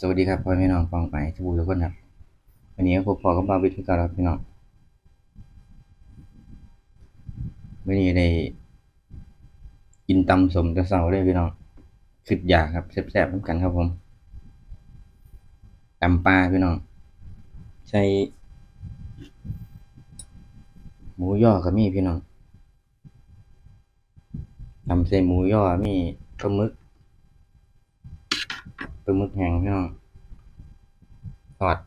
สวัสดีครับพ่อแม่น้องฟังไปทุกทุกคนครับวันนี้ผมพอกับบาวิทย์คือเกันครับพี่น้องวันนี้ได้กินตำสมแต่เสาเลยพี่น้องสิบอย่างครับแซ่บๆเหมือนกันครับผมตำปลาพี่น้องใช้หมูย่อก็มีพี่น้องตำใส่หมูย่อมีปลาหมึก ปลาหมึกแห้งพี่น้องทอด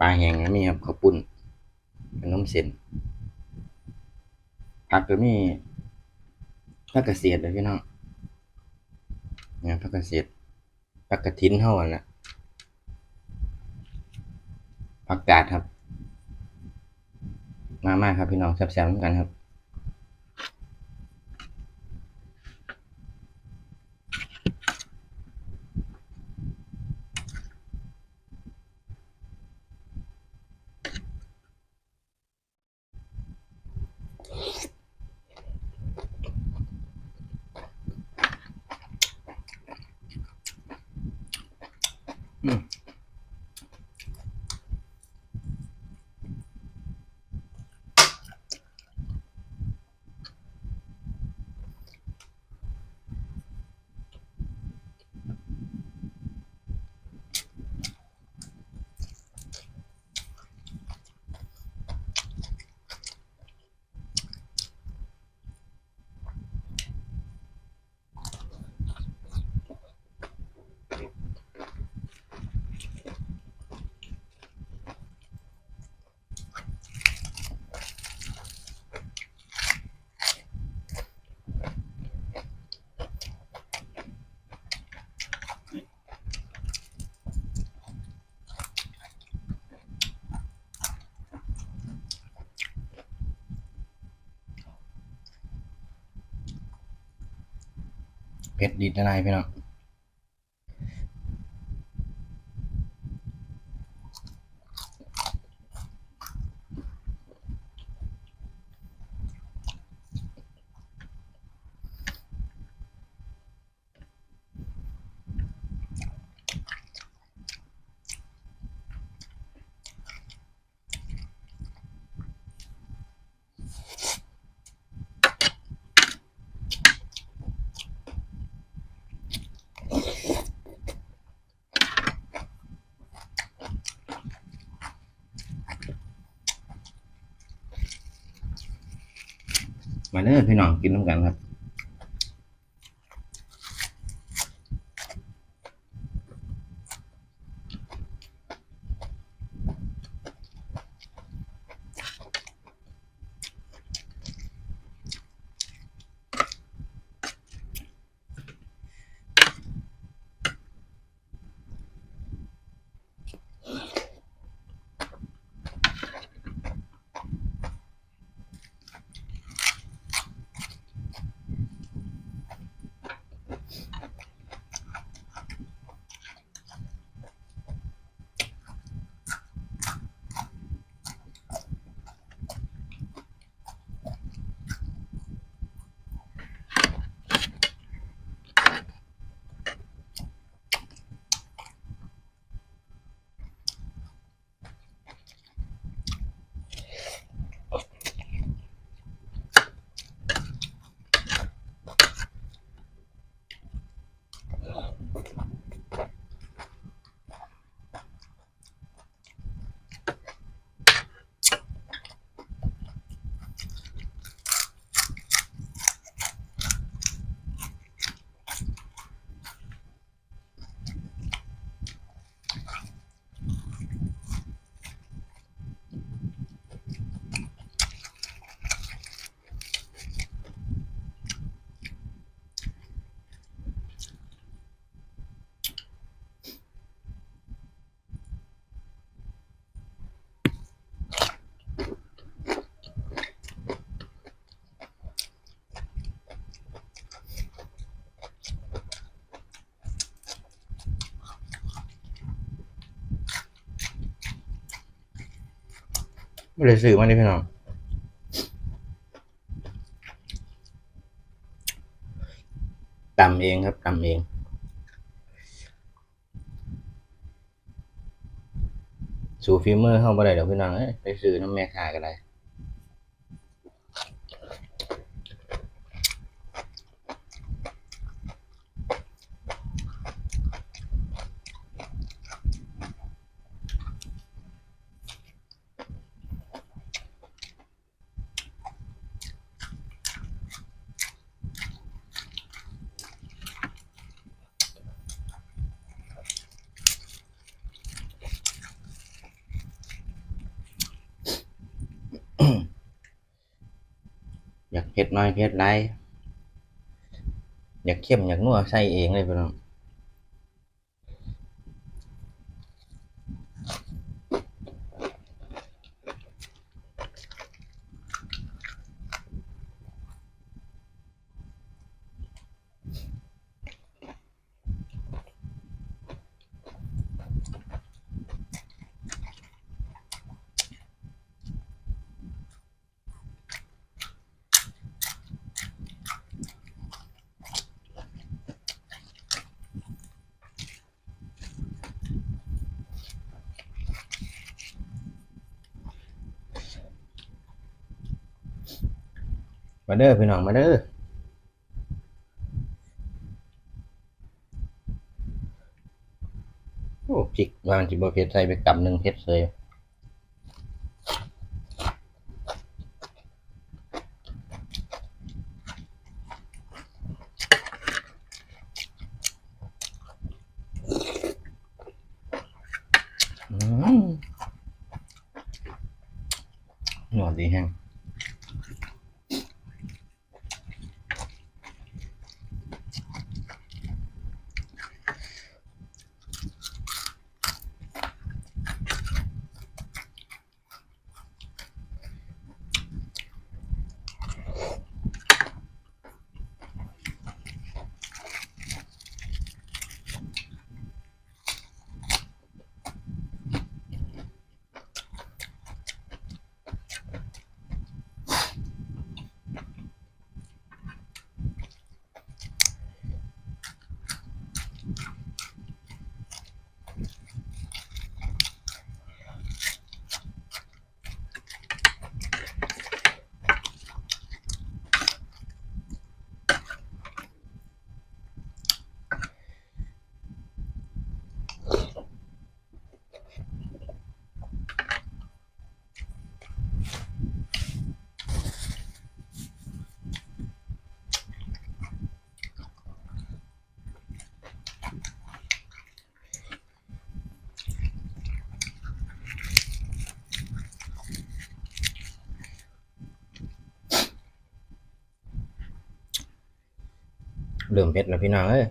ปลาแห้งก็มีครับข้าวปุ้นขนมเส้นผักก็มีผักกระเสียดเลยพี่น้องเนี่ยผักกระเสียดผักกระถินเท่ากันแหละผักกาดครับ มามาครับพี่น้องแซ่บๆเหมือนกันครับ เผ็ดดีดอะไรพี่น้อง มาเด้อพี่น้องกินน้ำกันครับ ไม่ได้ซื้อมานี่พี่น้องตำเองครับตำเองสูฟีเมอร์เข้ามาได้เดี๋ยวพี่น้องไปซื้อน้ำแม่คากันเลย เผ็ดน้อยเผ็ดไรอยากเข้มอยากนัวใส่เองเลยพี่น้อง มาเด้อพี่น้องมาเด้อโอ้พริกวางจิบเผ็ดใส่ไปกำหนึ่งเผ็ดเลยอืมหนวดดีแห้ง เริ่มเผ็ดแล้วพี่น้องเอ้ย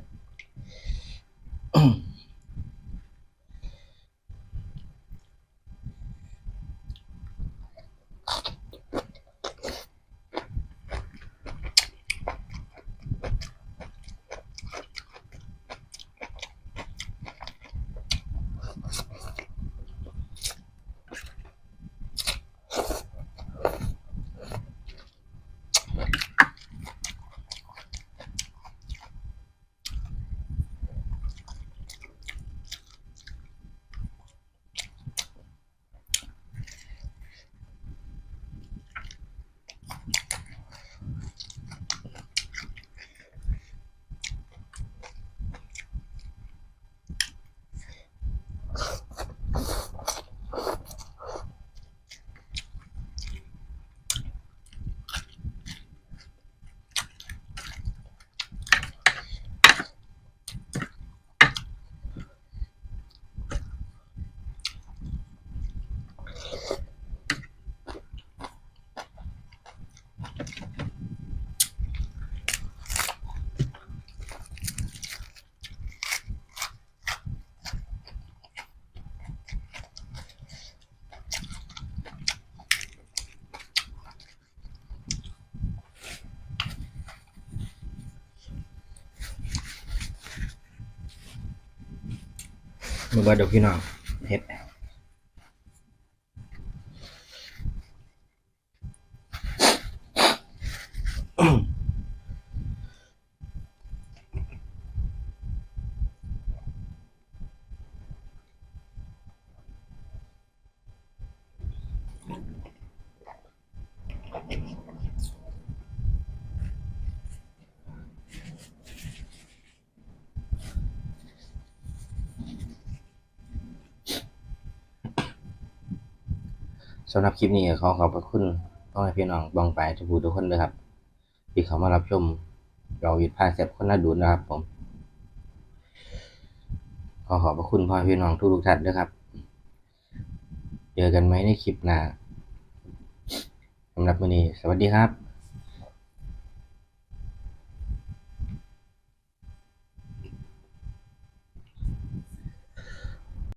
มือเบิดดอกพี่น้องเผ็ด สำหรับคลิปนี้ขอขอบพระคุณพ่อแม่พี่น้องบองไปทุกผู้ทุกคนเลยครับที่เขามารับชมเราวิดพาแซบคนน่าดูนะครับผม ขอขอบพระคุณพ่อพี่น้องทุกทุกท่านด้วยครับ เจอกันไหมในคลิปหน้าสำหรับวันนี้ สวัสดีครับ